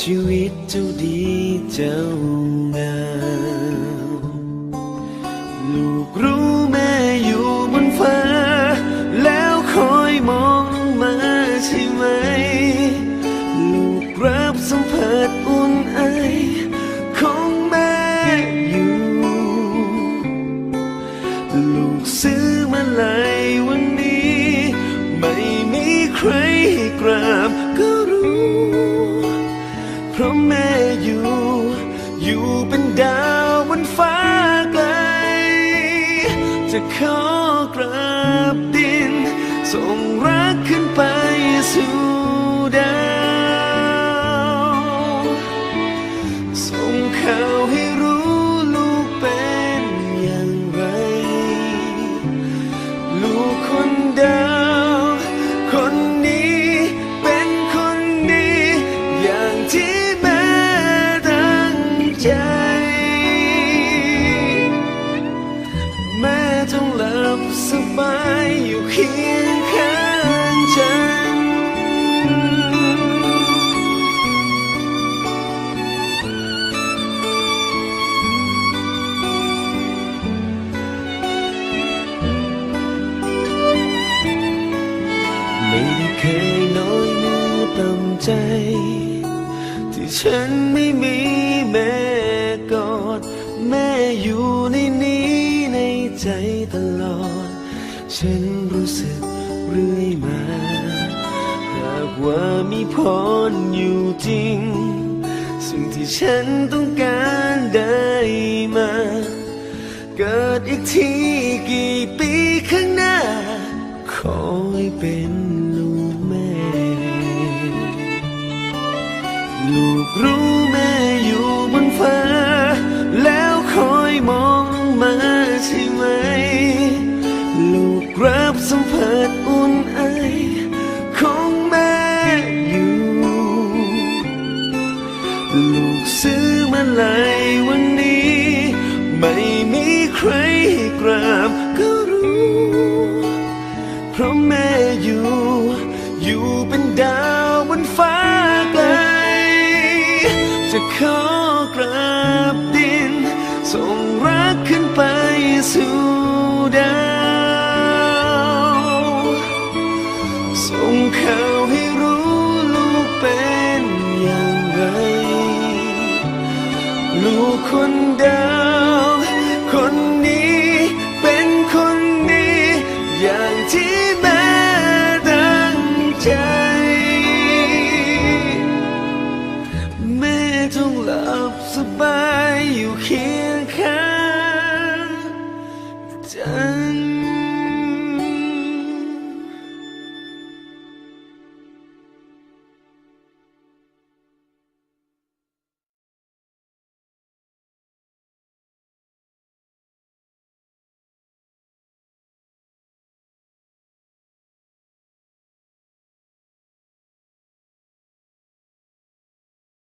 ชีวิตเจ้าดีเจ้างามลูกรู้แม่อยู่บนฟ้า แล้วคอยมองลงมาใช่ไหม ลูกรับสัมผัสอุ่นไอของแม่อยู่ ลูกซื้อมาลายวันนี้ ไม่มีใครให้กรา ดาวบนฟ้าไกล จะขอกราบดินส่ง สบายอยู่เคียงข้างฉัน ไม่ได้เคยน้อยเนื้อต่ำใจ ที่ฉันไม่มีแม่กอด แม่อยู่ในนี้ในใจตลอด ฉันรู้สึกเรื่อยมา หากว่ามีพรอยู่จริง สิ่งที่ฉันต้องการได้มา เกิดอีกทีกี่ปีข้างหน้า ขอให้เป็นลูกแม่ ลูกรู้แม่อยู่บนฟ้า แล้วคอยมองมาใช่ไหม ใครกราบก็รู้ เพราะแม่อยู่ อยู่เป็นดาวบนฟ้าไกล จะขอกราบดินส่ง จงหลับสบายอยู่เคียงข้างฉัน